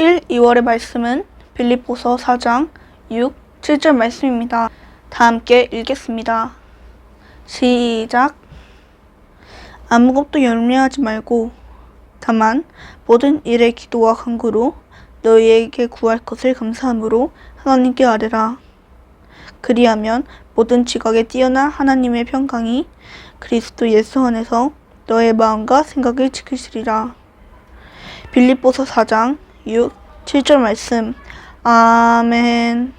1, 2월의 말씀은 빌립보서 4장 6, 7절 말씀입니다. 다 함께 읽겠습니다. 시작. 아무것도 열매하지 말고 다만 모든 일에 기도와 간구로 너희에게 구할 것을 감사함으로 하나님께 아뢰라. 그리하면 모든 지각에 뛰어난 하나님의 평강이 그리스도 예수 안에서 너의 마음과 생각을 지키시리라. 빌립보서 4장 6, 7절 말씀. 아멘.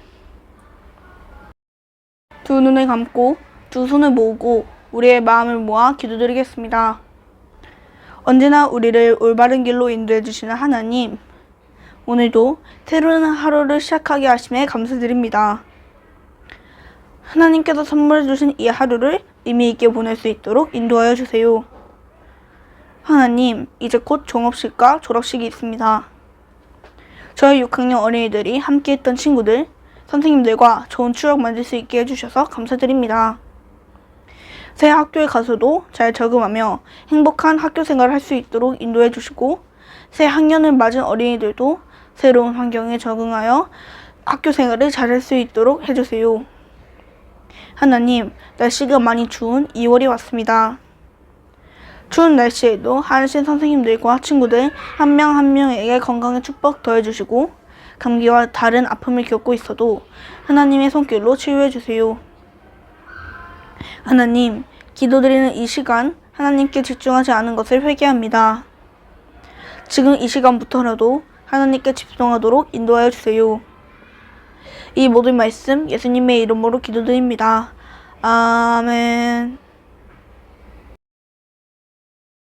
두 눈을 감고 두 손을 모으고 우리의 마음을 모아 기도드리겠습니다. 언제나 우리를 올바른 길로 인도해 주시는 하나님, 오늘도 새로운 하루를 시작하게 하심에 감사드립니다. 하나님께서 선물해 주신 이 하루를 의미 있게 보낼 수 있도록 인도하여 주세요. 하나님, 이제 곧 종업식과 졸업식이 있습니다. 저희 6학년 어린이들이 함께 했던 친구들, 선생님들과 좋은 추억 만들 수 있게 해주셔서 감사드립니다. 새 학교에 가서도 잘 적응하며 행복한 학교 생활을 할 수 있도록 인도해 주시고, 새 학년을 맞은 어린이들도 새로운 환경에 적응하여 학교 생활을 잘할 수 있도록 해주세요. 하나님, 날씨가 많이 추운 2월이 왔습니다. 추운 날씨에도 한신 선생님들과 친구들 한명한 명에게 건강의 축복 더해주시고 감기와 다른 아픔을 겪고 있어도 하나님의 손길로 치유해 주세요. 하나님, 기도드리는 이 시간 하나님께 집중하지 않은 것을 회개합니다. 지금 이 시간부터라도 하나님께 집중하도록 인도하여 주세요. 이 모든 말씀 예수님의 이름으로 기도드립니다. 아멘.